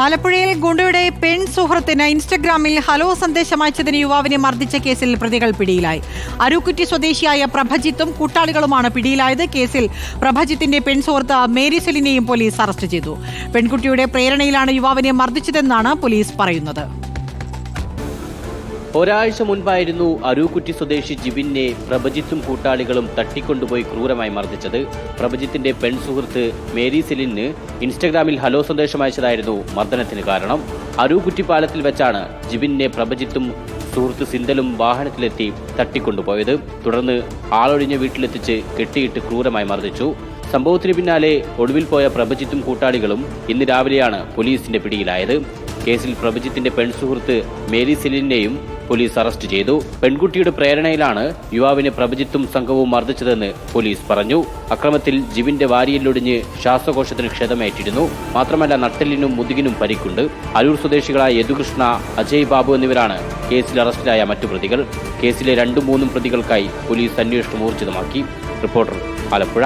ആലപ്പുഴയിൽ ഗുണ്ടയുടെ പെൺ സുഹൃത്തിന് ഇൻസ്റ്റഗ്രാമിൽ ഹലോ സന്ദേശം അയച്ചതിന് യുവാവിനെ മർദ്ദിച്ച കേസിൽ പ്രതികൾ പിടിയിലായി. അരുക്കുറ്റി സ്വദേശിയായ പ്രഭജിത്തും കൂട്ടാളികളുമാണ് പിടിയിലായത്. കേസിൽ പ്രഭജിത്തിന്റെ പെൺ സുഹൃത്ത് മേരി സെലിനെയും പോലീസ് അറസ്റ്റ് ചെയ്തു. പെൺകുട്ടിയുടെ പ്രേരണയിലാണ് യുവാവിനെ മർദ്ദിച്ചതെന്നാണ് പോലീസ് പറയുന്നത്. ഒരാഴ്ച മുൻപായിരുന്നു അരൂക്കുറ്റി സ്വദേശി ജിബിനെ പ്രഭജിത്തും കൂട്ടാളികളും തട്ടിക്കൊണ്ടുപോയി ക്രൂരമായി മർദ്ദിച്ചത്. പ്രഭജിത്തിന്റെ പെൺ സുഹൃത്ത് മേരി സെലിന് ഇൻസ്റ്റഗ്രാമിൽ ഹലോ സന്ദേശം അയച്ചതായിരുന്നു മർദ്ദനത്തിന് കാരണം. അരൂക്കുറ്റി പാലത്തിൽ വെച്ചാണ് ജിബിനെ പ്രഭജിത്തും സുഹൃത്ത് സിന്തലും വാഹനത്തിലെത്തി തട്ടിക്കൊണ്ടുപോയത്. തുടർന്ന് ആളൊഴിഞ്ഞ വീട്ടിലെത്തിച്ച് കെട്ടിയിട്ട് ക്രൂരമായി മർദ്ദിച്ചു. സംഭവത്തിന് പിന്നാലെ ഒടുവിൽ പോയ പ്രഭജിത്തും കൂട്ടാളികളും ഇന്ന് രാവിലെയാണ് പോലീസിന്റെ പിടിയിലായത്. കേസിൽ പ്രഭജിത്തിന്റെ പെൺസുഹൃത്ത് മേരി സെലിനെയും പോലീസ് അറസ്റ്റ് ചെയ്തു. പെൺകുട്ടിയുടെ പ്രേരണയിലാണ് യുവാവിനെ പ്രഭജിത്തും സംഘവും മർദ്ദിച്ചതെന്ന് പോലീസ് പറഞ്ഞു. അക്രമത്തിൽ ജിവിന്റെ വാരിയല്ലൊടിഞ്ഞ് ശ്വാസകോശത്തിന് ക്ഷതമേറ്റിരുന്നു. മാത്രമല്ല നട്ടലിനും മുതുകിനും പരിക്കുണ്ട്. അരൂർ സ്വദേശികളായ യദുകൃഷ്ണ അജയ് ബാബു എന്നിവരാണ് കേസിൽ അറസ്റ്റിലായ മറ്റു പ്രതികൾ. കേസിലെ രണ്ടും മൂന്നും പ്രതികൾക്കായി പോലീസ് അന്വേഷണം ഊർജിതമാക്കി. റിപ്പോർട്ടർ ആലപ്പുഴ.